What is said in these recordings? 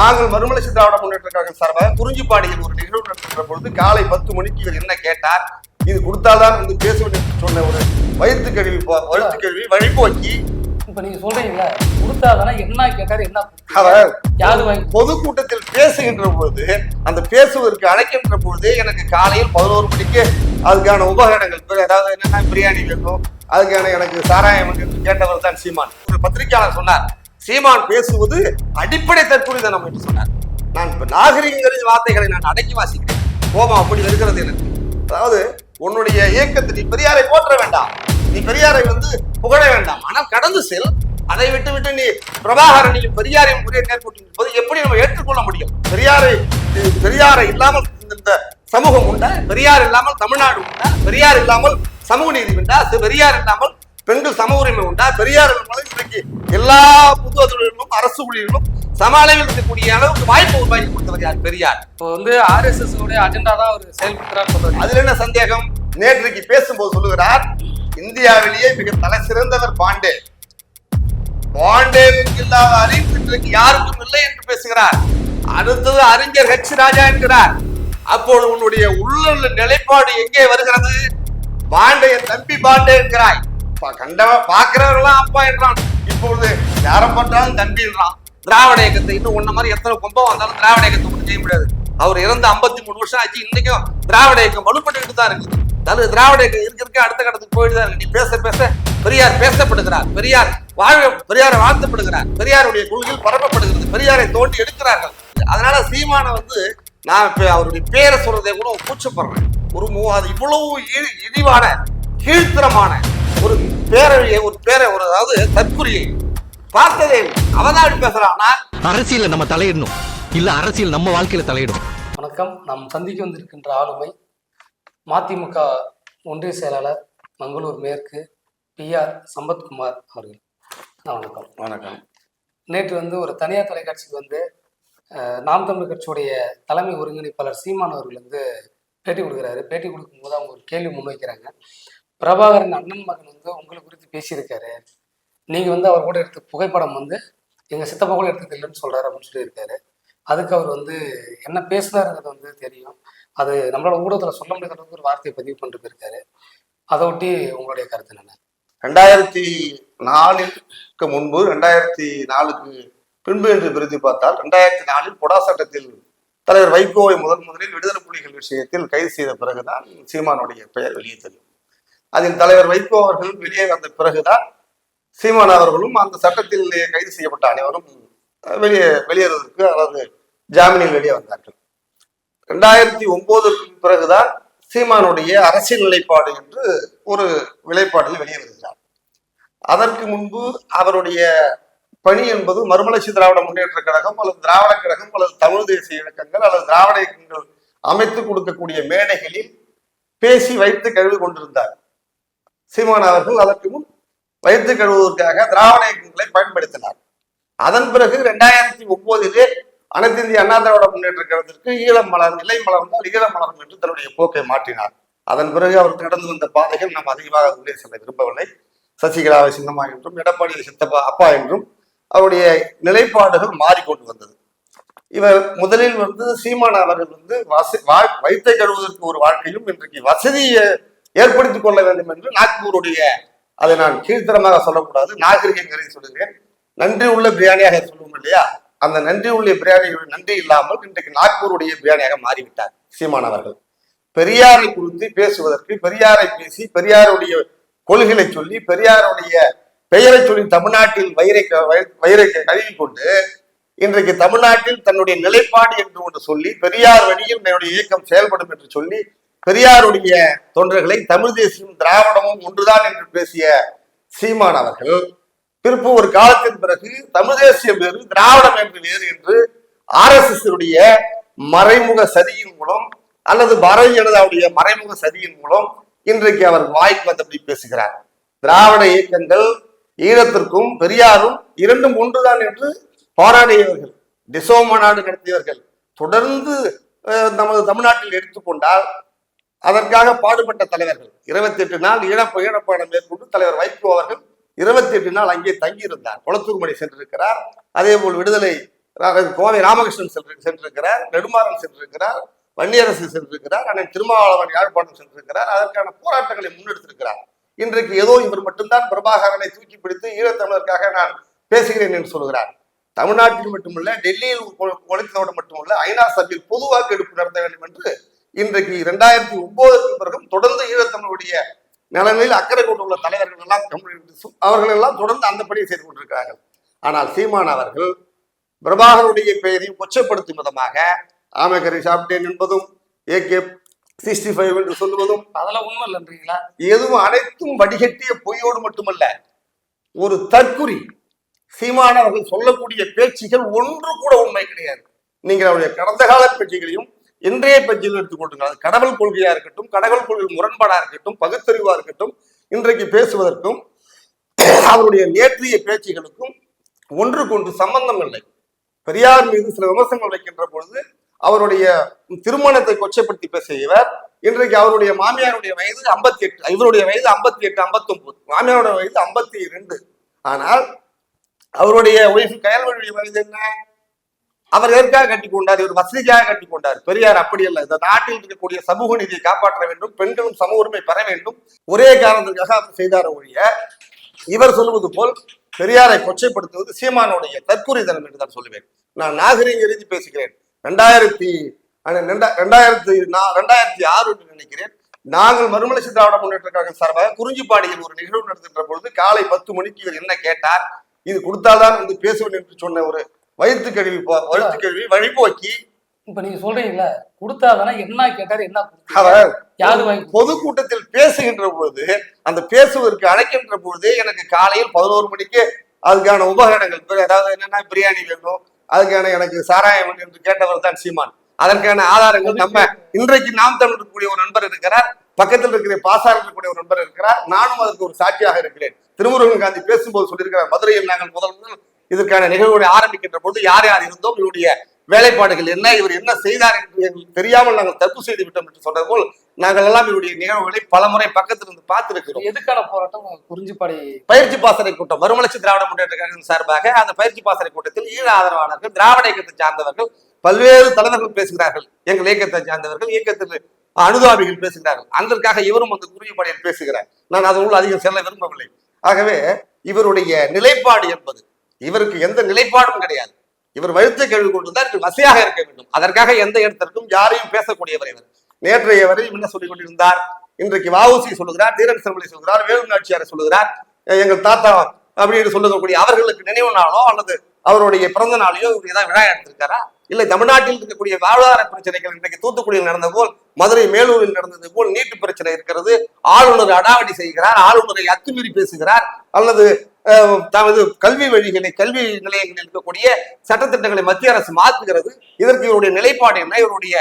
நாங்கள் மறுமலை திராவிட முன்னேற்ற கழகம் சார்பாக குறிஞ்சிப்பாடியில் ஒரு நிகழ்வு நடத்துகிற பொழுது காலை பத்து மணிக்கு இவர் என்ன கேட்டார்? இது கொடுத்தால்தான் வந்து பேச வேண்டும் என்று சொன்ன ஒரு வயிற்று கழுவி வயிற்று கழுவி வழிபோக்கி. இப்ப நீங்க சொல்றீங்களா கொடுத்தாதானே என்ன கேட்டாரு என்ன? அவர் யாரு வாங்கி பொதுக்கூட்டத்தில் பேசுகின்ற பொழுது அந்த பேசுவதற்கு அழைக்கின்ற பொழுது எனக்கு காலையில் பதினோரு மணிக்கு அதுக்கான உபகரணங்கள் அதாவது என்னன்னா பிரியாணி வேணும் அதுக்கான எனக்கு சாராயம் கேட்டவர் தான் சீமான். ஒரு பத்திரிகையாளர் சொன்னார் சீமான் பேசுவது அடிப்படை தற்கொலைதனம் என்று சொன்னார். நான் இப்ப நாகரிகங்களின் வார்த்தைகளை நான் அடக்கி வாசிக்கிறேன். கோபம் அப்படி வருகிறது எனக்கு. அதாவது உன்னுடைய இயக்கத்தை நீ பெரியாரை போற்ற வேண்டாம். நீ பெரியாரை வந்து புகழ வேண்டாம். ஆனால் கடந்து செல். அதை விட்டு விட்டு நீ பிரபாகரனையும் பெரியாரையும் முறையை நேர்கொண்டிருப்பது எப்படி நம்ம ஏற்றுக்கொள்ள முடியும்? பெரியாரை பெரியாரை இல்லாமல் இந்த- சமூகம் உண்டா? பெரியார் இல்லாமல் தமிழ்நாடு உண்டா? பெரியார் இல்லாமல் சமூக நீதி உண்டா? பெரியார் இல்லாமல் பெண்கள் சம உரிமை உண்டா? பெரியார் இன்றைக்கு எல்லா புது அரசு ஊழியர்களும் சம அளவில் இருக்கக்கூடிய அளவுக்கு வாய்ப்பு உருவாக்கி கொடுத்தவர் யார்? பெரியார். இப்போ வந்து ஆர்எஸ்எஸ் உடைய அஜெண்டா தான் அவர் செயல்படுத்துறாரு சொல்றாரு. அதுல என்ன சந்தேகம்? நேற்றைக்கு பேசும்போது சொல்லுகிறார் இந்தியாவிலேயே மிக தலை சிறந்தவர் பாண்டே. பாண்டேவுக்கு இல்லாத அறிவு இன்றைக்கு யாருக்கும் இல்லை என்று பேசுகிறார். அடுத்தது அறிஞர் ஹெச் ராஜா என்கிறார். அப்போது உன்னுடைய உள்ள நிலைப்பாடு எங்கே வருகிறது? பாண்டே என் தம்பி பாண்டே என்கிறாய். பா- கண்டவ பாக்குறவர்களாம் அப்பா என்றான். இப்பொழுது யாரை பார்த்தாலும் தம்பி என்றான். திராவிட இயக்கத்தை இன்னும் ஒன்ன மாதிரி எத்தனை கும்பம் வந்தாலும் திராவிட இயக்கத்தை ஒன்றும் செய்ய முடியாது. அவர் இறந்து 53 மூணு வருஷம் ஆச்சு இன்னைக்கும் திராவிட இயக்கம் வலுப்பட்டுக்கிட்டு தான் இருக்குது அதாவது திராவிட இயக்கம் இருக்க இருக்க அடுத்த கட்டத்துக்கு போயிட்டு தான் இருக்கு. நீ பேச பேச பெரியார் பேசப்படுகிறார். பெரியார் வாழ பெரியார் வாழ்த்தப்படுகிறார். பெரியாருடைய கொள்கையில் பரப்பப்படுகிறது. பெரியாரை தோண்டி எடுக்கிறார்கள். அதனால சீமான வந்து நான் இப்ப அவருடைய பேரை சொல்றதை கூட கூச்சப்படுறேன். ஒரு மூ- அது இவ்வளவு இழிவான கீழ்த்தரமான ஒரு பேரழியை ஒரு பேரை ஒரு அதாவது தற்குறியை பார்த்ததே இப்படி பேசுறான். ஆனா அரசியல்ல நம்ம தலையிடணும். இல்ல அரசியல் நம்ம வாழ்க்கையில தலையிடும். வணக்கம். நாம் சந்திக்க வந்திருக்கின்ற ஆளுமை மதிமுக ஒன்றிய செயலாளர் மங்களூர் மேற்கு பிஆர் சம்பத்குமார் அவர்கள். வணக்கம். வணக்கம். நேற்று வந்து ஒரு தனியார் தொலைக்காட்சிக்கு வந்து நாம் தமிழர் கட்சியுடைய தலைமை ஒருங்கிணைப்பாளர் சீமான் அவர்கள் வந்து பேட்டி கொடுக்குறாரு. பேட்டி கொடுக்கும்போது அவங்க ஒரு கேள்வி முன்வைக்கிறாங்க. பிரபாகரன் அண்ணன் மகன் வந்து உங்களை குறித்து பேசியிருக்காரு. நீங்கள் வந்து அவர் கூட எடுத்த புகைப்படம் வந்து எங்கள் சித்தப்பா கூட எடுத்தது இல்லைன்னு சொல்கிறாரு அப்படின்னு சொல்லியிருக்காரு. அதுக்கு அவர் வந்து என்ன பேசுனாருங்கிறது வந்து தெரியும். அது நம்மளால ஊடகத்தில் சொல்ல முடியாத அளவுக்கு ஒரு வார்த்தையை பதிவு பண்ணிட்டு போயிருக்காரு. அதை ஒட்டி உங்களுடைய கருத்து என்ன ரெண்டாயிரத்தி நாலுக்கு முன்பு ரெண்டாயிரத்தி நாலுக்கு பின்பு என்று பிரித்து பார்த்தால் ரெண்டாயிரத்தி நாலில் பொடா சட்டத்தில் தலைவர் வைகோவை முதன் முதலில் விடுதலை புலிகள் விஷயத்தில் கைது செய்த பிறகுதான் சீமானுடைய பெயர் வெளியே தெரியும். அதில் தலைவர் வைகோ அவர்கள் வெளியே வந்த பிறகுதான் சீமான் அவர்களும் அந்த சட்டத்தில் கைது செய்யப்பட்ட அனைவரும் வெளியே வெளியேறுவதற்கு அதாவது ஜாமீனில் வெளியே வந்தார்கள். ரெண்டாயிரத்தி ஒன்பதற்கு பிறகுதான் சீமானுடைய அரசியல் நிலைப்பாடு என்று ஒரு நிலைப்பாடில் வெளியே வருகிறார் அதற்கு முன்பு அவருடைய பணி என்பது மறுமலர்ச்சி திராவிட முன்னேற்ற கழகம் அல்லது திராவிட கழகம் அல்லது தமிழ் தேசிய இயக்கங்கள் அல்லது திராவிட இயக்கங்கள் அமைத்து கொடுக்கக்கூடிய மேடைகளில் பேசி வைத்து கழுவி கொண்டிருந்தார். சீமான் அவர்கள் அதற்கு முன் வயிற்று கழுவுவதற்காக திராவிட இயக்கங்களை பயன்படுத்தினார். அதன் பிறகு ரெண்டாயிரத்தி ஒன்பதிலே அனைத்து இந்திய அண்ணா திராவிட முன்னேற்ற கழகத்திற்கு ஈழம் மலர் நிலை மலர்ந்தால் ஈழம் மலரும் என்று தன்னுடைய போக்கை மாற்றினார். அதன் பிறகு அவர் கடந்து வந்த பாதைகள் நாம் அதிகமாக உள்ளே செல்ல விரும்பவில்லை. சசிகலாவை சின்னம்மா என்றும் எடப்பாடியை சித்தப்பா அப்பா என்றும் அவருடைய நிலைப்பாடுகள் மாறிக்கொண்டு வந்தது. இவர் முதலில் வந்து சீமான் அவர்கள் வந்து வச வா- வைத்தை கழுவுவதற்கு ஒரு வாழ்க்கையும் இன்றைக்கு வசதியை ஏற்படுத்திக் கொள்ள வேண்டும் என்று நாக்பூருடைய அதை நான் கீழ்த்தரமாக சொல்லக்கூடாது நாகரிகங்களை சொல்லுகிறேன். நன்றி உள்ள பிரியாணியாக சொல்லுவோம் இல்லையா? அந்த நன்றி உள்ள பிரியாணி நன்றி இல்லாமல் இன்றைக்கு நாக்பூருடைய பிரியாணியாக மாறிவிட்டார் சீமான் அவர்கள். பெரியாரை குறித்து பேசுவதற்கு பெரியாரை பேசி பெரியாருடைய கொள்கைகளை சொல்லி பெரியாருடைய பெயரை சொல்லி தமிழ்நாட்டில் வயிறை வயிறை கழுவி கொண்டு இன்றைக்கு தமிழ்நாட்டில் தன்னுடைய நிலைப்பாடு என்று ஒன்று சொல்லி பெரியார் வழியில் என்னுடைய இயக்கம் செயல்படும் என்று சொல்லி பெரியாருடைய தொண்டர்களை தமிழ் தேசியம் திராவிடமும் ஒன்றுதான் என்று பேசிய சீமான் அவர்கள் பிற்பு ஒரு காலத்தின் பிறகு தமிழ் தேசியம் வேறு திராவிடம் என்று வேறு என்று ஆர் எஸ் மறைமுக சதியின் மூலம் அல்லது பாரதிய ஜனதாவுடைய மறைமுக சதியின் மூலம் இன்றைக்கு அவர் வாய்க்கு வந்தபடி பேசுகிறார். திராவிட இயக்கங்கள் ஈழத்திற்கும் பெரியாரும் இரண்டும் ஒன்றுதான் என்று போராடியவர்கள் டிசோ மாநாடு நடத்தியவர்கள் தொடர்ந்து நமது தமிழ்நாட்டில் எடுத்துக்கொண்டால் அதற்காக பாடுபட்ட தலைவர்கள். இருபத்தி எட்டு நாள் ஈழப்ப ஈழப்பயணம் மேற்கொண்டு தலைவர் வைகோ அவர்கள் இருபத்தி எட்டு நாள் அங்கே தங்கியிருந்தார். குளத்தூர்மணி சென்றிருக்கிறார். அதே போல் விடுதலை கோவை ராமகிருஷ்ணன் சென்று சென்றிருக்கிறார். நெடுமாறன் சென்றிருக்கிறார். வன்னியரசு சென்றிருக்கிறார். அண்ணன் திருமாவளவன் யாழ்ப்பாணம் சென்றிருக்கிறார். அதற்கான போராட்டங்களை முன்னெடுத்திருக்கிறார். இன்றைக்கு ஏதோ இவர் மட்டும்தான் பிரபாகரனை தூக்கி பிடித்து ஈழத்தமிழருக்காக நான் பேசுகிறேன் என்று சொல்கிறார். தமிழ்நாட்டில் மட்டுமல்ல டெல்லியில் கொ- மட்டுமல்ல ஐநா சபையில் பொதுவாக்கெடுப்பு நடத்த வேண்டும் என்று இன்றைக்கு இரண்டாயிரத்தி ஒன்பதுக்கு பிறகும் தொடர்ந்து ஈழத்தமிழுடைய நலனில் அக்கறை கொண்டுள்ள தலைவர்கள் எல்லாம் கம்யூனிஸ்ட் அவர்கள் எல்லாம் தொடர்ந்து அந்த பணியை செய்து கொண்டிருக்கிறார்கள். ஆனால் சீமான் அவர்கள் பிரபாகருடைய பெயரையும் கொச்சப்படுத்தும் விதமாக ஆமைக்கறி சாப்பிட்டேன் என்பதும் ஏகே சிக்ஸ்டி ஃபைவ் என்று சொல்லுவதும் அதெல்லாம் உண்மை இல்லைன்றீங்களா எதுவும் அனைத்தும் வடிகட்டிய பொய்யோடு மட்டுமல்ல ஒரு தற்குறி சீமான் அவர்கள் சொல்லக்கூடிய பேச்சுகள் ஒன்று கூட உண்மை கிடையாது. நீங்கள் அவருடைய கடந்த கால பேச்சுகளையும் இன்றைய பேச்சுகள் எடுத்துக்கொள்ளுங்கள் கடவுள் கொள்கையா இருக்கட்டும் கடவுள் கொள்கை முரண்பாடா இருக்கட்டும் பகுத்தறிவா இருக்கட்டும் இன்றைக்கு பேசுவதற்கும் அவருடைய நேற்றைய பேச்சுகளுக்கும் ஒன்றுக்கொன்று சம்பந்தம் இல்லை. பெரியார் மீது சில விமர்சனங்கள் வைக்கின்ற பொழுது அவருடைய திருமணத்தை கொச்சைப்படுத்தி பேசிய இவர் இன்றைக்கு அவருடைய மாமியாருடைய வயது ஐம்பத்தி எட்டு இவருடைய வயது ஐம்பத்தி எட்டு ஐம்பத்தி ஒன்பது மாமியாருடைய வயது ஐம்பத்தி ரெண்டு ஆனால் அவருடைய ஒய்ஃப் கயல்வழியுடைய வயது என்ன? அவர் எதற்காக கட்டி கொண்டார் இவர் வசதிக்காக கட்டி கொண்டார் பெரியார் அப்படி அல்ல இந்த நாட்டில் இருக்கக்கூடிய சமூக நீதியை காப்பாற்ற வேண்டும் பெண்களும் சம உரிமை பெற வேண்டும். ஒரே காரணத்திற்காக அவர் செய்தார் ஒழிய இவர் சொல்லுவது போல் பெரியாரை கொச்சைப்படுத்துவது சீமானுடைய தற்கொலைதனம் என்று தான் சொல்லுவேன். நான் நாகரீக ரீதி பேசுகிறேன். ரெண்டாயிரத்தி ரெண்டாயிரத்தி நான் ரெண்டாயிரத்தி ஆறு என்று நினைக்கிறேன். நாங்கள் மறுமலர்ச்சி திராவிட முன்னேற்ற கழகம் சார்பாக குறிஞ்சிப்பாடியில் ஒரு நிகழ்வு நடத்துகின்ற பொழுது காலை பத்து மணிக்கு இவர் என்ன கேட்டார்? இது கொடுத்தாதான் வந்து பேசுவேன் என்று சொன்ன ஒரு வயிற்று கழுவி வயிற்று கழுவி வழிபோக்கி. இப்ப நீங்க சொல்றீங்களா கொடுத்தாதானே என்ன கேட்டாரு என்ன யாரு? பொதுக்கூட்டத்தில் பேசுகின்ற பொழுது அந்த பேசுவதற்கு அழைக்கின்ற பொழுது எனக்கு காலையில் பதினோரு மணிக்கு அதுக்கான உபகரணங்கள் அதாவது என்னன்னா பிரியாணி வேணும் அதுக்கான எனக்கு சாராயம் வேணும் என்று கேட்டவர் தான் சீமான். அதற்கான ஆதாரங்கள் நம்ம இன்றைக்கு நாம் தமிழ் இருக்கக்கூடிய ஒரு நண்பர் இருக்கிறார் பக்கத்தில் இருக்கிற பாசார் இருக்கக்கூடிய ஒரு நண்பர் இருக்கிறார் நானும் அதற்கு ஒரு சாட்சியாக இருக்கிறேன். திருமுருகன் காந்தி பேசும்போது சொல்லியிருக்கிறார் மதுரையில் நாங்கள் முதல் முதல் இதற்கான நிகழ்வுகளை ஆரம்பிக்கின்ற பொழுது யார் யார் இருந்தோம் இவருடைய வேலைப்பாடுகள் என்ன இவர் என்ன செய்தார் என்று எங்களுக்கு தெரியாமல் நாங்கள் தப்பு செய்து விட்டோம் என்று சொன்னது போல் நாங்கள் எல்லாம் இவருடைய நிகழ்வுகளை பலமுறை பக்கத்தில் இருந்து பார்த்திருக்கிறோம். எதுக்கான போராட்டம்? குறிஞ்சிப்பாடி பயிற்சி பாசறை கூட்டம் மறுமலர்ச்சி திராவிட முன்னேற்ற கழகம் சார்பாக அந்த பயிற்சி பாசறை கூட்டத்தில் ஈழ ஆதரவாளர்கள் திராவிட இயக்கத்தை சார்ந்தவர்கள் பல்வேறு தலைவர்கள் பேசுகிறார்கள். எங்கள் இயக்கத்தை சார்ந்தவர்கள் இயக்கத்தில் அனுதாபிகள் பேசுகிறார்கள். அதற்காக இவரும் அந்த குறிப்பாடியில் பேசுகிறார். நான் அதனுள் அதிகம் செல்ல விரும்பவில்லை. ஆகவே இவருடைய நிலைப்பாடு என்பது இவருக்கு எந்த நிலைப்பாடும் கிடையாது. இவர் வழுத்த கேள்வி கொண்டிருந்தார் இவர் வசையாக இருக்க வேண்டும். அதற்காக எந்த இடத்திற்கும் யாரையும் பேசக்கூடியவர் இவர். நேற்றைய வரை என்ன சொல்லிக் கொண்டிருந்தார். இன்றைக்கு வாவுசி சொல்லுகிறார் தீரன் செல்வலை சொல்கிறார் வேலு நாச்சியாரை சொல்லுகிறார் எங்கள் தாத்தா அப்படின்னு சொல்லக்கூடிய அவர்களுக்கு நினைவு நாளோ அல்லது அவருடைய பிறந்த நாளையோ இவர் ஏதாவது விழா எடுத்திருக்காரா? இல்லை தமிழ்நாட்டில் இருக்கக்கூடிய வாழ்வாதார பிரச்சனைகள் இன்றைக்கு தூத்துக்குடியில் நடந்த போல் மதுரை மேலூரில் நடந்தது போல் நீட்டு பிரச்சனை இருக்கிறது. ஆளுநர் அடாவடி செய்கிறார் ஆளுநரை அத்துமீறி பேசுகிறார் அல்லது தமது கல்வி வழிகளை கல்வி நிலையங்களில் இருக்கக்கூடிய சட்டத்திட்டங்களை மத்திய அரசு மாற்றுகிறது. இதற்கு இவருடைய நிலைப்பாடு என்ன? இவருடைய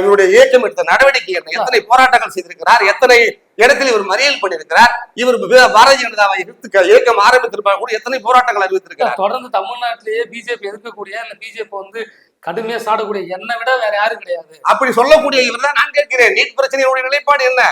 இவருடைய இயக்கம் எடுத்த நடவடிக்கை என்ன? எத்தனை போராட்டங்கள் செய்திருக்கிறார்? எத்தனை இடத்தில் இவர் மறியல் பண்ணியிருக்கிறார்? இவர் பாரதிய ஜனதாவை எதிர்த்து இயக்கம் ஆரம்பித்திருப்பார் கூட எத்தனை போராட்டங்கள் அறிவித்திருக்கிறார்? தொடர்ந்து தமிழ்நாட்டிலேயே பிஜேபி எதிர்க்கக்கூடிய இல்ல பிஜேபி வந்து கடுமையா சாடக்கூடிய என்னை விட வேற யாரும் கிடையாது. அப்படி சொல்லக்கூடிய இவர் தான் நான் கேட்கிறேன். நீட் பிரச்சனையுடைய நிலைப்பாடு என்ன?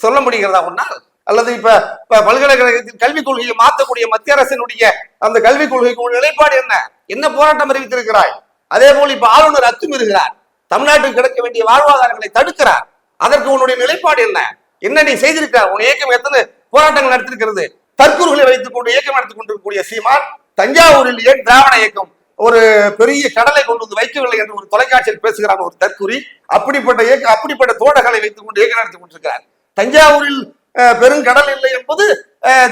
சொல்ல முடிகிறதா ஒன்னால் அல்லது இப்ப இப்ப பல்கலைக்கழகத்தின் கல்விக் கொள்கையை மாற்றக்கூடிய மத்திய அரசினுடைய அந்த கல்விக் கொள்கைக்கு உள்ள நிலைப்பாடு என்ன? என்ன போராட்டம் அறிவித்திருக்கிறாய்? அதே போல் இப்ப ஆளுநர் அத்துமீறுகிறார். தமிழ்நாட்டுக்கு கிடைக்க வேண்டிய வாழ்வாதாரங்களை தடுக்கிறார். அதற்கு உன்னுடைய நிலைப்பாடு என்ன? என்ன நீ செய்திருக்கிறார் உன் இயக்கம் எத்தனை போராட்டங்கள் நடத்திருக்கிறது? தற்கூர்களை வைத்துக் கொண்டு இயக்கம் நடத்திக் கொண்டிருக்கக்கூடிய சீமான் தஞ்சாவூரில் ஏன் திராவிட இயக்கம் ஒரு பெரிய கடலை கொண்டு வந்து வைக்கவில்லை என்று ஒரு தொலைக்காட்சியில் பேசுகிறான் ஒரு தற்கூரி. அப்படிப்பட்ட இயக்க அப்படிப்பட்ட தோட்டங்களை வைத்துக் கொண்டு இயக்கம் நடத்திக் கொண்டிருக்கிறார். தஞ்சாவூரில் பெருங்கடல் இல்லை என்பது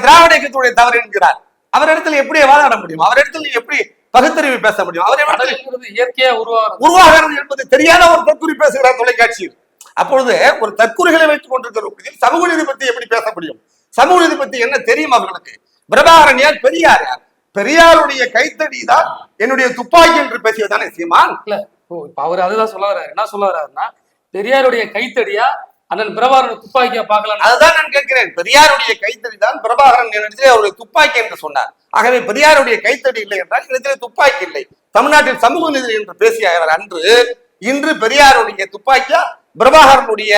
திராவிட இயக்கத்துடைய தவறு என்கிறார். அவரிடத்தில் எப்படி வாதாட முடியும்? அவரிடத்தில் நீ எப்படி பகுத்தறிவு பேச முடியும்? அவர் இடத்தில் இயற்கையா உருவாகிறது. உருவாகிறது என்பது தெரியாத ஒரு தற்குறி பேசுகிறார் தொலைக்காட்சியில் அப்பொழுது ஒரு தற்குறிகளை வைத்துக் கொண்டிருக்கிற சமூக நீதி பத்தி எப்படி பேச முடியும்? சமூக நீதி பத்தி என்ன தெரியும் அவர்களுக்கு? பிரபாகரன் யார்? பெரியார் யார்? பெரியாருடைய கைத்தடி தான் என்னுடைய துப்பாக்கி என்று பேசியதானே சீமான்? இல்ல அவர் அதுதான் சொல்ல வர்றாரு. என்ன சொல்ல வர்றாருன்னா பெரியாருடைய கைத்தடியா அண்ணன் பிரபாகரோட துப்பாக்கியா பார்க்கலாம் அதுதான் நான் கேட்கிறேன். பெரியாருடைய கைத்தடி தான் பிரபாகரன் என்னிடத்திலே அவருடைய துப்பாக்கி என்று சொன்னார். ஆகவே பெரியாருடைய கைத்தடி இல்லை என்றால் என்னிடத்திலே துப்பாக்கி இல்லை. தமிழ்நாட்டில் சமூக நீதி என்று பேசிய அவர் அன்று. இன்று பெரியாருடைய துப்பாக்கியா பிரபாகரனுடைய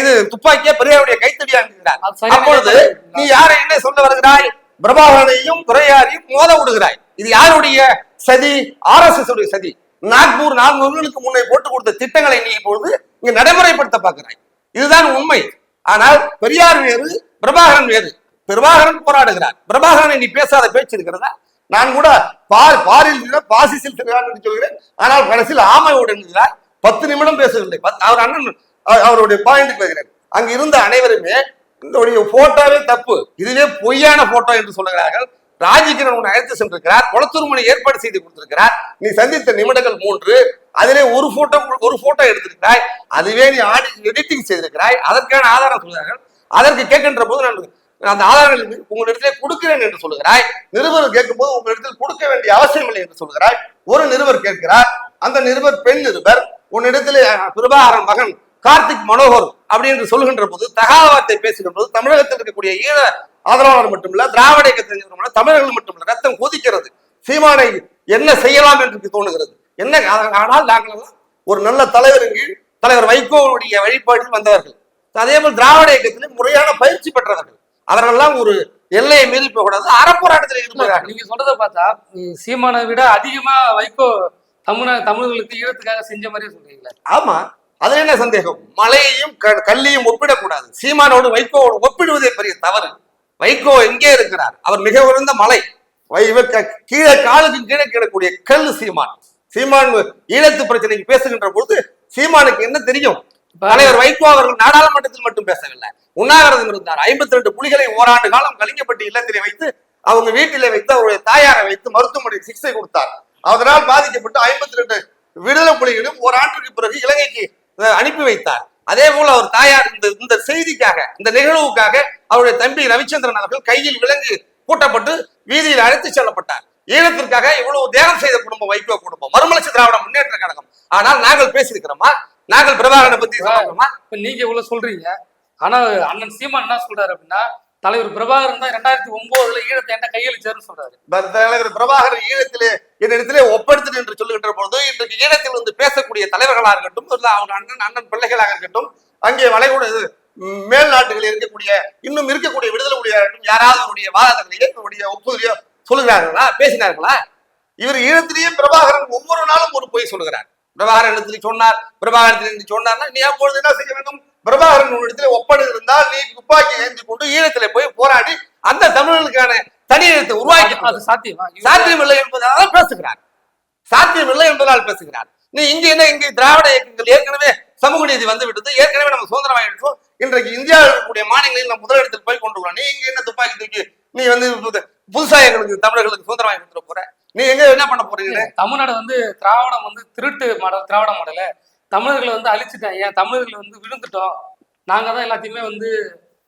இது துப்பாக்கியா பெரியாருடைய கைத்தடியா என்கிறார். அப்பொழுது. நீ யாரை என்ன சொல்ல வருகிறாய்? பிரபாகரனையும் துறையாரையும் மோத விடுகிறாய். இது யாருடைய சதி? ஆர்எஸ்எஸ் உடைய சதி. நாக்பூர் நான்கு முன்னே போட்டு கொடுத்த திட்டங்களை நீ இப்பொழுது இங்க நடைமுறைப்படுத்த பார்க்கிறாய். இதுதான் உண்மை. ஆனால் பெரியார் வேறு பிரபாகரன் வேறு. பிரபாகரன் போராடுகிறார். பிரபாகரனை நீ பேசாத பேச்சு இருக்கிறதா? நான் கூட பார் பாரில் பாசிசில் இருக்கிறார் என்று சொல்கிறேன். ஆனால் கடைசியில் ஆமையோடு என்கிறார் பத்து நிமிடம் பேசவில்லை பத்- அவர் அண்ணன் அவருடைய பாயிண்ட் வருகிறேன். அங்கு இருந்த அனைவருமே இந்த போட்டோவே தப்பு. இதுவே பொய்யான போட்டோ என்று சொல்லுகிறார்கள். ராஜகிரன் உன்னை அழைத்து சென்றிருக்கிறார். குளத்தூர் மணி ஏற்பாடு செய்து கொடுத்திருக்கிறார். நீ சந்தித்த நிமிடங்கள் மூன்று. அதிலே ஒரு போட்டோ ஒரு போட்டோ எடுத்திருக்கிறாய். அதுவே நீ ஆடி எடிட்டிங் செய்திருக்கிறாய். அதற்கான ஆதாரம் சொல்கிறார்கள். அதற்கு கேட்கின்ற போது நான் அந்த ஆதாரங்கள் உங்களிடத்திலே கொடுக்கிறேன் என்று சொல்லுகிறாய். நிருபர் கேட்கும் போது உங்களிடத்தில் கொடுக்க வேண்டிய அவசியம் இல்லை என்று சொல்கிறாய் ஒரு நிருபர் கேட்கிறார். அந்த நிருபர் பெண் நிருபர் உன்னிடத்திலே பிரபாகரன் மகன் கார்த்திக் மனோகர் அப்படி என்று சொல்கின்ற போது தகாவத்தை பேசுகின்ற போது தமிழகத்தில் இருக்கக்கூடிய ஈழ ஆதரவாளர் மட்டுமல்ல திராவிட இயக்கத்தில் தமிழர்கள் மட்டுமல்ல ரத்தம் கொதிக்கிறது. சீமானை என்ன செய்யலாம் என்று தோணுகிறது? என்ன ஆனால் நாங்கள் ஒரு நல்ல தலைவரின் கீழ் தலைவர் வைகோவுடைய வழிபாட்டில் வந்தவர்கள். அதே போல் திராவிட இயக்கத்தில் முறையான பயிற்சி பெற்றவர்கள். அவர்களெல்லாம் ஒரு எல்லையை மீறி போகக்கூடாது. அறப்போராட்டத்தில் ஈடுபடுகிறார்கள் நீங்க சொல்றதை பார்த்தா சீமானை விட அதிகமா வைகோ தமிழ தமிழர்களுக்கு ஈழத்துக்காக செஞ்ச மாதிரியே சொல்றீங்களா. ஆமா அதுல என்ன சந்தேகம்? மலையையும் கல்லையும் ஒப்பிடக்கூடாது. சீமானோடு வைகோவோடு ஒப்பிடுவதே பெரிய தவறு. வைகோ எங்கே இருக்கிறார்? அவர் மிக உயர்ந்த மலை. கீழே காலுக்கு கீழே கிடக்கூடிய கல் சீமான். சீமான் ஈழத்து பிரச்சனைக்கு பேசுகின்ற பொழுது சீமானுக்கு என்ன தெரியும்? தலைவர் வைகோ அவர்கள் நாடாளுமன்றத்தில் மட்டும் பேசவில்லை. உண்ணாவிரதம் இருந்தார். ஐம்பத்தி ரெண்டு புலிகளை ஓராண்டு காலம் கலிங்கப்பட்டி இல்லத்திலே வைத்து அவங்க வீட்டிலே வைத்து அவருடைய தாயாரை வைத்து மருத்துவமனையில் சிகிச்சை கொடுத்தார். அதனால் பாதிக்கப்பட்டு ஐம்பத்தி ரெண்டு விடுதலை புலிகளும் ஓராண்டுக்கு பிறகு இலங்கைக்கு அனுப்பி வைத்தார். அதே போல அவர் தாயார் இந்த இந்த செய்திக்காக இந்த நிகழ்வுக்காக அவருடைய தம்பி ரவிச்சந்திரன் அவர்கள் கையில் விலங்கு பூட்டப்பட்டு வீதியில் அழைத்து செல்லப்பட்டார். ஈழத்திற்காக இவ்வளவு தியாகம் செய்த குடும்பம் வைகோ குடும்பம். மறுமலர்ச்சி திராவிட முன்னேற்ற கழகம். ஆனால் நாங்கள் பேசியிருக்கிறோமா? நாங்கள் பிரபாகரனை பத்தி சொல்றோமா இப்ப நீங்க இவ்வளவு சொல்றீங்க. ஆனா அண்ணன் சீமான் என்ன சொல்றாரு அப்படின்னா தலைவர் பிரபாகரன் தான் ரெண்டாயிரத்தி ஒன்பதுல ஈழத்தை என்ன கையளிச்சாருன்னு சொல்றாரு. தலைவர் பிரபாகர் ஈழத்திலே என்னிடத்திலே ஒப்படைத்தது என்று சொல்லுகின்ற பொழுது இன்றைக்கு ஈழத்தில் வந்து பேசக்கூடிய தலைவர்களாக இருக்கட்டும் அவங்க அண்ணன் அண்ணன் பிள்ளைகளாக இருக்கட்டும் அங்கே வளைகுட மேல் நாட்டுகளில் இருக்கக்கூடிய இன்னும் இருக்கக்கூடிய விடுதலை யாராவது அவருடைய வாதங்களையோ ஒப்புதலையோ சொல்லுகிறார்களா? பேசினார்களா? இவர் ஈழத்திலேயே பிரபாகரன் ஒவ்வொரு நாளும் ஒரு பொய் சொல்லுகிறார். பிரபாகரன் இடத்தில் சொன்னார் பிரபாகரத்தில் என்று சொன்னார்னா நீ அப்பொழுது என்ன செய்ய வேண்டும்? பிரபாகரன் உன்னிடத்திலே ஒப்படை இருந்தால் நீ துப்பாக்கி ஏந்தி கொண்டு ஈழத்திலே போய் போராடி அந்த தமிழர்களுக்கான தனி இடத்தை உருவாக்கி அது சாத்தியமா? இது- சாத்தியமில்லை என்பதால் பேசுகிறார். சாத்தியமில்லை என்பதால் பேசுகிறார். நீ இங்க என்ன இங்க திராவிட இயக்கங்கள் ஏற்கனவே சமூக நீதி வந்து விட்டது ஏற்கனவே நம்ம சுதந்திரம் ஆயிடுச்சோம் இன்றைக்கு இந்தியாவில் இருக்கக்கூடிய மாநிலங்களில் நம்ம முதலிடத்தில் போய் கொண்டு நீ இங்க என்ன துப்பாக்கி தூக்கி நீ வந்து புதுசா எங்களுக்கு தமிழர்களுக்கு சுதந்திரம் வாங்கி கொடுத்துட போற நீ எங்க என்ன பண்ண போறீங்க? தமிழ்நாடு வந்து திராவிடம் வந்து திருட்டு மாடல் திராவிட மாடல. தமிழர்களை வந்து அழிச்சிட்டாங்க தமிழர்கள் வந்து விழுந்துட்டோம். நாங்க தான் எல்லாத்தையுமே வந்து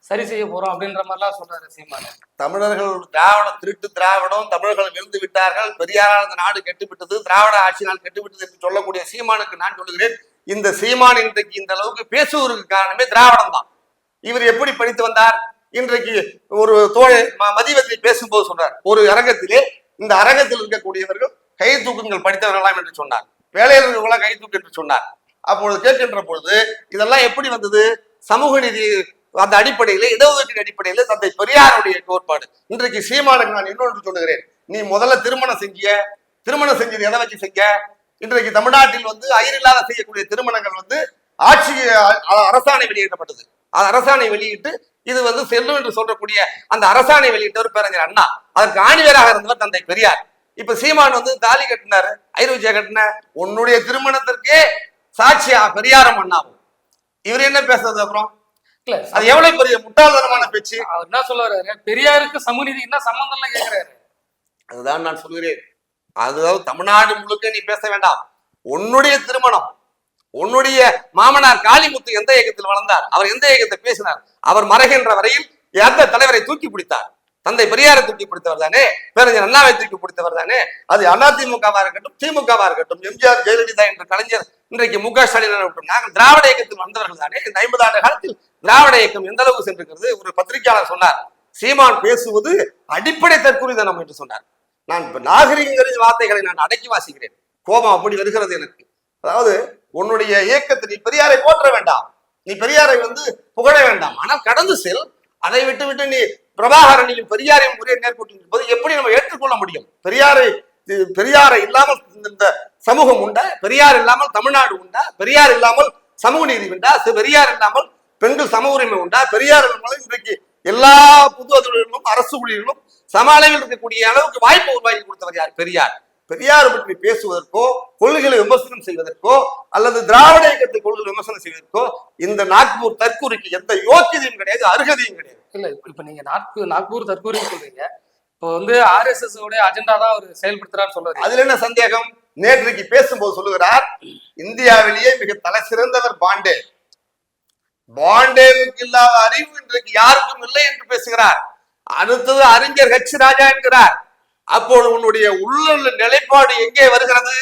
சரி செய்ய போறோம் அப்படின்ற மாதிரிலாம் சொல்றாரு சீமான். தமிழர்கள் திராவிடம் திருட்டு திராவிடம் தமிழர்கள் விழுந்து விட்டார்கள். பெரியாரால் இந்த நாடு கெட்டுவிட்டது திராவிட ஆட்சியினால் கெட்டுவிட்டது என்று சொல்லக்கூடிய சீமானுக்கு நான் சொல்லுகிறேன். இந்த சீமான் இன்றைக்கு இந்த அளவுக்கு பேசுவதற்கு காரணமே திராவிடம் தான் இவர் எப்படி படித்து வந்தார்? இன்றைக்கு ஒரு தோழை ம- பேசும்போது சொல்றார். ஒரு அரங்கத்திலே இந்த அரங்கத்தில் இருக்கக்கூடியவர்கள் கை தூக்குங்கள் படித்தவர்களாம் என்று சொன்னார். வேலையாளர்களாம் கை தூக்கு என்று சொன்னார். அப்பொழுது கேட்கின்ற பொழுது இதெல்லாம் எப்படி வந்தது? சமூக நீதி அந்த அடிப்படையில இடஒதுக்கீடு அடிப்படையில தந்தை பெரியாருடைய கோட்பாடு. இன்றைக்கு சீமானுக்கு நான் இன்னொன்று சொல்லுகிறேன். நீ முதல்ல திருமணம் செஞ்சிய திருமணம் செஞ்சது எதை வச்சு செஞ்ச? இன்றைக்கு தமிழ்நாட்டில் வந்து அயிரில்லாத செய்யக்கூடிய திருமணங்கள் வந்து ஆட்சி அ- அரசாணை வெளியிடப்பட்டது. அரசாணை வெளியிட்டு இது வந்து செல்லும் என்று சொல்லக்கூடிய அந்த அரசாணை வெளியிட்டவர் பேரறிஞர் அண்ணா. அதற்கு ஆணிவேராக இருந்தவர் தந்தை பெரியார். இப்ப சீமான் வந்து தாலி கட்டினாரு ஐரோஜியா கட்டின உன்னுடைய திருமணத்திற்கே சாட்சியா பெரியாரும் அண்ணாவும். இவர் என்ன பேசுறது அப்புறம்? அது எவ்வளவு பெரிய முட்டாள்தனமான பேச்சு? அவர் என்ன சொல்ல வர்றாரு பெரியாருக்கு சமூக நீதி என்ன சம்பந்தம்லாம் கேக்குறாரு. அதுதான் நான் சொல்கிறேன் அதாவது தமிழ்நாடு முழுக்க நீ பேச வேண்டாம். உன்னுடைய திருமணம் உன்னுடைய மாமனார் காளிமுத்து எந்த இயக்கத்தில் வளர்ந்தார்? அவர் எந்த இயக்கத்தை பேசினார்? அவர் மறைகின்ற வரையில் எந்த தலைவரை தூக்கி பிடித்தார். தந்தை பெரியாரை தூக்கி பிடித்தவர் தானே? பேரஞ்சர் அண்ணாவை தூக்கி பிடித்தவர் தானே? அது அதிமுகவா இருக்கட்டும் திமுகவா இருக்கட்டும் எம்ஜிஆர் ஜெயலலிதா என்ற கலைஞர் இன்றைக்கு மு க. ஸ்டாலின் இருக்கட்டும் நாங்கள் திராவிட இயக்கத்தில் வந்தவர்கள் தானே? இந்த ஐம்பது ஆண்டு காலத்தில் திராவிட இயக்கம் எந்த அளவுக்கு சென்றிருக்கிறது? ஒரு பத்திரிகையாளர் சொன்னார் சீமான் பேசுவது அடிப்படை தற்கொலைதனம் என்று சொன்னார். நான் நாகரிகங்களின் வார்த்தைகளை நான் அடக்கி வாசிக்கிறேன். கோபம் அப்படி வருகிறது எனக்கு. அதாவது உன்னுடைய இயக்கத்தை நீ பெரியாரை போற்ற வேண்டாம். நீ பெரியாரை வந்து புகழ வேண்டாம். ஆனால் கடந்து செல். அதை விட்டு விட்டு நீ பிரபாகரனையும் பெரியாரையும் ஒரே நேர்கூட்டி இருப்பது எப்படி நம்ம ஏற்றுக்கொள்ள முடியும்? பெரியாரை பெரியாரை இல்லாமல் இந்த சமூகம் உண்டா? பெரியார் இல்லாமல் தமிழ்நாடு உண்டா? பெரியார் இல்லாமல் சமூக நீதி உண்டா? பெரியார் இல்லாமல் பெண்கள் சம உரிமை உண்டா? பெரியார் இல்லாமல் இன்றைக்கு எல்லா புது அதிர்களும் அரசு ஊழியர்களும் சம அளவில் இருக்கக்கூடிய அளவுக்கு வாய்ப்பு உருவாக்கி கொடுத்தவர் யார்? பெரியார். பெரியார் பற்றி பேசுவதற்கோ கொள்கைகளை விமர்சனம் செய்வதற்கோ அல்லது திராவிட இயக்கத்தை கொள்கை விமர்சனம் செய்வதற்கோ இந்த நாக்பூர் தற்கூரிக்கு எந்த யோக்கியதையும் கிடையாது அருகதையும் கிடையாது. இல்ல இப்ப நீங்க நாக்பூர் நாக்பூர் தற்கூரின்னு சொல்றீங்க. இப்போ வந்து ஆர்எஸ்எஸ் உடைய அஜெண்டா தான் அவர் செயல்படுத்துறான்னு சொல்றாரு. அதுல என்ன சந்தேகம்? நேற்றைக்கு பேசும்போது சொல்லுகிறார் இந்தியாவிலேயே மிக தலை சிறந்தவர் பாண்டே. பாண்டேவுக்கு இல்லாத அறிவு இன்றைக்கு யாருக்கும் இல்லை என்று பேசுகிறார். அடுத்தது அறிஞர் ஹெச் ராஜா என்கிறார். அப்போது உன்னுடைய உள்ள நிலைப்பாடு எங்கே வருகிறது?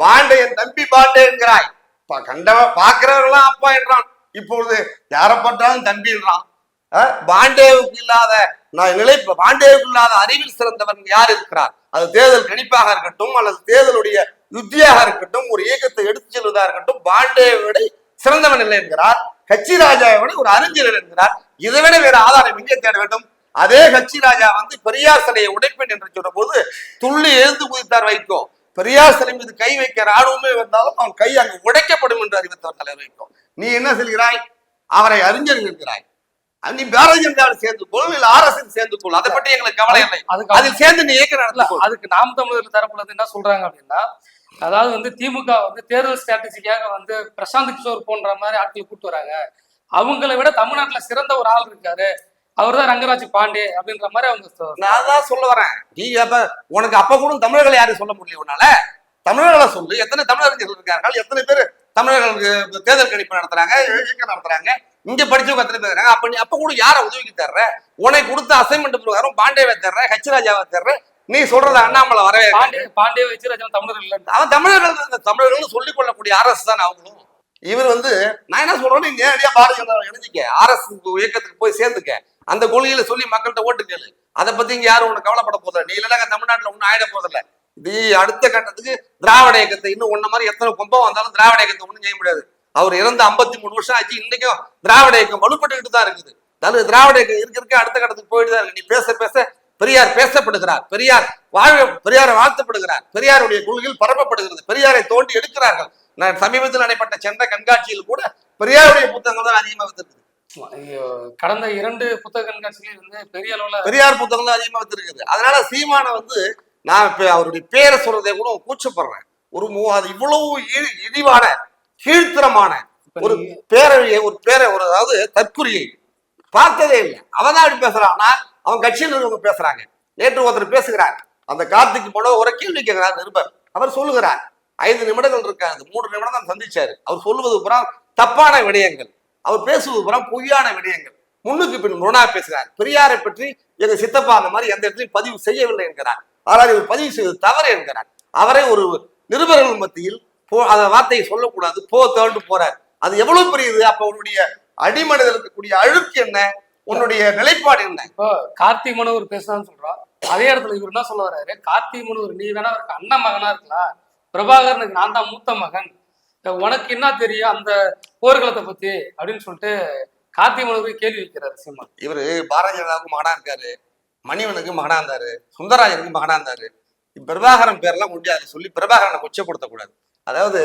பாண்டே என் தம்பி பாண்டே என்கிறாய். கண்டவன் கண்டவ பாக்குறவர்களாம் அப்பா என்றான். இப்பொழுது யாரை பட்டாலும் தம்பி என்றான். பாண்டேவுக்கு இல்லாத நான் நிலை பாண்டேவுக்கு இல்லாத அறிவில் சிறந்தவன் யார் இருக்கிறார்? அது தேர்தல் கணிப்பாக இருக்கட்டும் அல்லது தேர்தலுடைய யுத்தியாக இருக்கட்டும் ஒரு இயக்கத்தை எடுத்துச் செல்வதாக இருக்கட்டும் பாண்டேவை விட சிறந்தவன் இல்லை என்கிறார். கட்சி ராஜாவை விட ஒரு அறிஞர் என்கிறார். இதை விட வேற ஆதாரம் எங்கே தேட வேண்டும்? அதே கட்சி ராஜா வந்து பெரியார் சிலையை உடைப்பேன் என்று சொன்ன போது துள்ளி எழுந்து குதித்தார் வைகோ. பெரியார் சிலை மீது கை வைக்க ராணுவமே வந்தாலும் அவன் கை அங்கு உடைக்கப்படும் என்று அறிவித்தவர் தலைவர் வைகோ. நீ என்ன சொல்கிறாய்? அவரை அறிஞர் என்கிறாய். நீ பாரதிய ஜனதாவில் சேர்ந்து கொள் இல்ல ஆர்எஸ் சேர்ந்து கொள். அதை பற்றி எங்களுக்கு கவலை இல்லை. அதுக்கு அதில் சேர்ந்து நீ இயக்க இல்ல, நடத்த அதுக்கு நாம் தமிழர் தரப்புல என்ன சொல்றாங்க அப்படின்னா அதாவது வந்து திமுக வந்து தேர்தல் ஸ்ட்ராட்டஜிக்காக வந்து பிரசாந்த் கிஷோர் போன்ற மாதிரி ஆட்களை கூட்டு வராங்க. அவங்களை விட தமிழ்நாட்டுல சிறந்த ஒரு ஆள் இருக்காரு. அவர் தான் ரங்கராஜ் பாண்டே அப்படின்ற மாதிரி அவங்க நான் தான் சொல்ல வரேன். நீ அப்ப உனக்கு அப்ப கூட தமிழர்களை யாரும் சொல்ல முடியல உன்னால? தமிழர்களை சொல்லு. எத்தனை தமிழறிஞர்கள் இருக்கார்கள் எத்தனை பேர் தமிழர்களுக்கு தேர்தல் கணிப்பு நடத்துறாங்க இயக்கம் நடத்துறாங்க இங்க படிச்சவங்க எத்தனை பேர் இருக்காங்க? அப்ப நீ அப்ப கூட யாரை உதவிக்கு தர்ற? உனக்கு கொடுத்த அசைன்மெண்ட் பிரகாரம் பாண்டேவை தர்ற ஹெச் ராஜாவை தர்ற. நீ சொல்றத அண்ணாமலை வரவே பாண்டே பாண்டே வச்சு ரஜன் தமிழர் இல்லை. அவன் தமிழர்கள் தமிழர்கள் சொல்லிக் கொள்ளக்கூடிய அரசு தான் அவங்களும். இவர் வந்து நான் என்ன சொல்றேன் நீ நேரடியா பாரதிய ஜனதா இணைஞ்சிக்க. அரசு இயக்கத்துக்கு போய் சேர்ந்துக்க. அந்த கொள்கையில சொல்லி மக்கள்கிட்ட ஓட்டு கேளு. அதை பத்தி இங்க யாரும் உனக்கு கவலைப்பட போதில்லை நீ இல்லைனாக்க தமிழ்நாட்டுல ஒன்றும் ஆயிட போதில்லை இது அடுத்த கட்டத்துக்கு திராவிட இயக்கத்தை இன்னும் ஒன்ன மாதிரி எத்தனை கும்பம் வந்தாலும் திராவிட இயக்கத்தை ஒன்றும் செய்ய முடியாது. அவர் இறந்து ஐம்பத்தி மூணு வருஷம் ஆச்சு. இன்னைக்கும் திராவிட இயக்கம் வலுப்பட்டுக்கிட்டு தான் இருக்குது. அதாவது திராவிட இயக்கம் இருக்க இருக்க அடுத்த கட்டத்துக்கு போயிட்டு தான் இருக்கு. நீ பேச பேச பெரியார் பேசப்படுகிறார். பெரியார் வாழ பெரியாரை வாழ்த்தப்படுகிறார். பெரியாருடைய கொள்கையில் பரப்பப்படுகிறது. பெரியாரை தோண்டி எடுக்கிறார்கள். நான் சமீபத்தில் நடைபெற்ற சென்ற கண்காட்சியில் கூட பெரியாருடைய புத்தகங்கள் தான் அதிகமாக வந்திருக்கு கடந்த இரண்டு புத்தக கண்காட்சிகளில் வந்து பெரிய அளவுல பெரியார் புத்தகம் தான் அதிகமாக வந்திருக்குது அதனால சீமான வந்து நான் இப்ப அவருடைய பேரை சொல்றதை கூட கூச்சப்படுறேன். ஒரு அது இவ்வளவு இழி- இழிவான கீழ்த்தரமான ஒரு பேரழியை ஒரு பேரை ஒரு அதாவது தற்குறியை பார்த்ததே இல்லை. அவன் தான் அப்படி பேசுறான். ஆனா அவன் கட்சியில் இருக்கவங்க பேசுறாங்க. நேற்று ஒருத்தர் பேசுகிறார். அந்த கார்த்திக் போன ஒரு கேள்வி கேட்கிறார் நிருபர். அவர் சொல்லுகிறார் ஐந்து நிமிடங்கள் இருக்காது மூன்று நிமிடம் தான் சந்திச்சாரு. அவர் சொல்லுவது புறம் தப்பான விடயங்கள். அவர் பேசுவது புறம் பொய்யான விடயங்கள். முன்னுக்கு பின் முரணா பேசுகிறார். பெரியாரை பற்றி எங்க சித்தப்பா அந்த மாதிரி எந்த இடத்துலையும் பதிவு செய்யவில்லை என்கிறார். ஆனால் இவர் பதிவு செய்வது தவறு என்கிறார். அவரை ஒரு நிருபர்கள் மத்தியில் போ அந்த வார்த்தையை சொல்லக்கூடாது. போ தேர்ந்து போறார். அது எவ்வளவு பெரியது? அப்ப உன்னுடைய அடிமனதில் இருக்கக்கூடிய அழுக்கு என்ன? உன்னுடைய நிலைப்பாடு என்ன? இப்போ கார்த்தி மனோவர் பேசுறான்னு சொல்றோம் அதே இடத்துல இவர் என்ன சொல்ல வர்றாரு? கார்த்தி மனோவர் நீ வேணா அவருக்கு அண்ணன் மகனா இருக்கலாம். பிரபாகரனுக்கு நான் தான் மூத்த மகன். உனக்கு என்ன தெரியும்? அந்த போர்க்களத்தை பத்தி அப்படின்னு சொல்லிட்டு கார்த்திக் மனோகர் கேள்வி வைக்கிறாரு சிம்மா இவரு பாரதிய ஜனதாவுக்கு மகனா இருக்காரு. மணிவனுக்கு மகனா இருந்தாரு. சுந்தராஜனுக்கு மகனா இருந்தாரு. பிரபாகரன் பேர்லாம் முடியாது. சொல்லி பிரபாகரனை கொச்சப்படுத்தக்கூடாது. அதாவது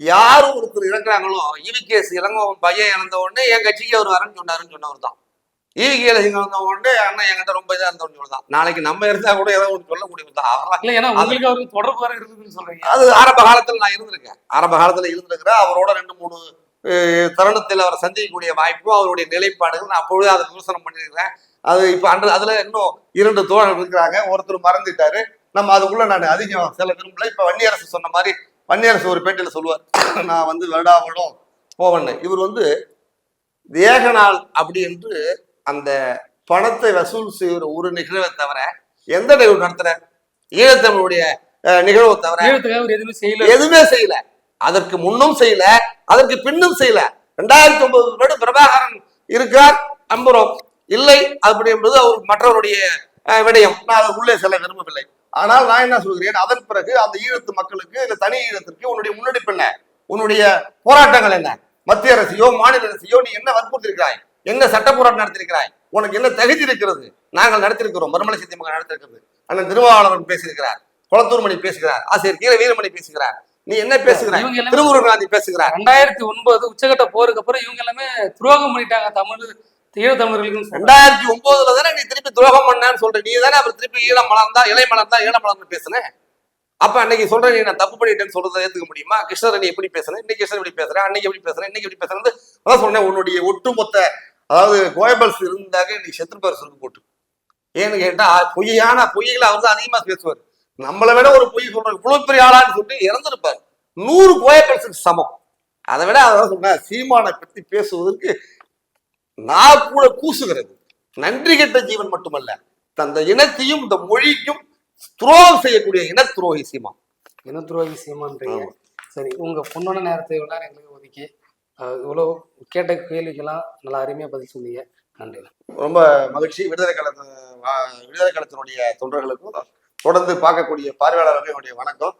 யார் ஒருத்தர் இறக்குறாங்களோ ஈவிகேஸ் இளங்கோவன் பையன் இறந்த உடனே என் கட்சிக்கு அவர் வரேன்னு சொன்னாருன்னு சொன்னவர் தான் ஈவிகேல இறந்த உடனே அண்ணன் என்கிட்ட ரொம்ப இதா இருந்தவன் சொல்லதான் நாளைக்கு நம்ம இருந்தா கூட ஏதோ ஒன்று சொல்ல முடியும் தான். இல்ல ஏன்னா உங்களுக்கு அவருக்கு தொடர்பு வர இருக்குதுன்னு சொல்றீங்க. அது ஆரம்ப காலத்துல நான் இருந்திருக்கேன். ஆரம்ப காலத்துல இருந்திருக்கிறேன் அவரோட ரெண்டு மூணு தருணத்தில் அவரை சந்திக்கக்கூடிய வாய்ப்பும் அவருடைய நிலைப்பாடுகள் நான் அப்பொழுது அதை விமர்சனம் பண்ணியிருக்கிறேன். அது இப்போ அன்று அதுல இன்னும் இரண்டு தோழர் இருக்கிறாங்க. ஒருத்தர் மறந்துட்டாரு. நம்ம அதுக்குள்ள நான் அதிகம் சில விரும்பல. இப்ப வன்னியரசு சொன்ன மாதிரி வன்னியரசு ஒரு பேட்டியில சொல்லுவார். நான் வந்து வருடா வருடம் போவேன்னு. இவர் வந்து ஏக நாள் அப்படி என்று அந்த பணத்தை வசூல் செய்கிற ஒரு நிகழ்வை தவிர எந்த நிகழ்வு நடத்துற? ஈழத்தமிழுடைய நிகழ்வை தவிர எதுவுமே செய்யல. எதுவுமே செய்யல. அதற்கு முன்னும் செய்யல அதற்கு பின்னும் செய்யல. ரெண்டாயிரத்தி ஒன்பது வருடம் பிரபாகரன் இருக்கிறார் நம்புறோம். இல்லை அப்படி என்பது அவர் மற்றவருடைய விடயம். நான் அதற்குள்ளே செல்ல விரும்பவில்லை. ஆனால் நான் என்ன சொல்கிறேன்? அதன் பிறகு அந்த ஈழத்து மக்களுக்கு இந்த தனி ஈழத்திற்கு உன்னுடைய முன்னெடுப்பு என்ன? உன்னுடைய போராட்டங்கள் என்ன? மத்திய அரசையோ மாநில அரசையோ நீ என்ன வற்புறுத்திருக்கிறாய் என்ன சட்ட போராட்டம் நடத்திருக்கிறாய்? உனக்கு என்ன தகுதி இருக்கிறது? நாங்கள் நடத்திருக்கிறோம். மறுமலை சித்திமுக நடத்திருக்கிறது. அண்ணன் திருமாவளவன் பேசியிருக்கிறார் குளத்தூர் மணி பேசுகிறார். ஆசிரியர் கீழ வீரமணி பேசுகிறார். நீ என்ன பேசுகிறாய்? திருமுருகன் காந்தி பேசுகிறார். ரெண்டாயிரத்தி ஒன்பது உச்சகட்ட போருக்கு அப்புறம் இவங்க எல்லாமே துரோகம் பண்ணிட்டாங்க தமிழ் ஈழத்தமிழர்களுக்கு சொல்றாங்க. ரெண்டாயிரத்தி ஒன்பதுல தானே நீ திருப்பி துரோகம் பண்ணான்னு சொல்ற. நீ தானே அப்புறம் திருப்பி ஈழம் மலர்ந்தா இலை மலர்ந்தா ஈழம் மலர்ந்து பேசுன? அப்ப அன்னைக்கு சொல்ற நீ நான் தப்பு பண்ணிட்டேன்னு சொல்றதை ஏத்துக்க முடியுமா? கிருஷ்ணர் நீ எப்படி பேசுன? இன்னைக்கு கிருஷ்ணர் எப்படி பேசுறேன் அன்னைக்கு எப்படி பேசுறேன் இன்னைக்கு எப்படி பேசுறேன் அதான் சொன்னேன். உன்னுடைய ஒட்டுமொத்த அதாவது கோயபல்ஸ் இருந்தாக நீ செத்துருப்பார் சொல்லு போட்டு. ஏன்னு கேட்டா பொய்யான பொய்களை அவர் தான் அதிகமா பேசுவார். நம்மளை விட ஒரு பொய் சொல்ற இவ்வளவு பெரிய ஆளான்னு சொல்லிட்டு இறந்துருப்பார். நூறு கோயபல்ஸுக்கு சமம். அதை விட அதான் சொன்ன சீமானை பத்தி பேசுவதற்கு நான் கூட கூசுகிறது. நன்றி கெட்ட ஜீவன் மட்டுமல்ல தந்த இனத்தையும் இந்த மொழிக்கும் துரோகம் செய்யக்கூடிய இன துரோகி சீமா இன துரோகி சீமான்றீங்க. சரி உங்க பொண்ணோட நேரத்தை எங்களுக்கு ஒதுக்கி இவ்வளோ கேட்ட கேள்விக்கெல்லாம் நல்லா அருமையாக பதில் சொன்னீங்க. நன்றி ரொம்ப மகிழ்ச்சி. விடுதலை கழக வா- விடுதலை கழகத்தினுடைய தொண்டர்களுக்கும் தொடர்ந்து பார்க்கக்கூடிய பார்வையாளர்களுக்கும் என்னுடைய வணக்கம்.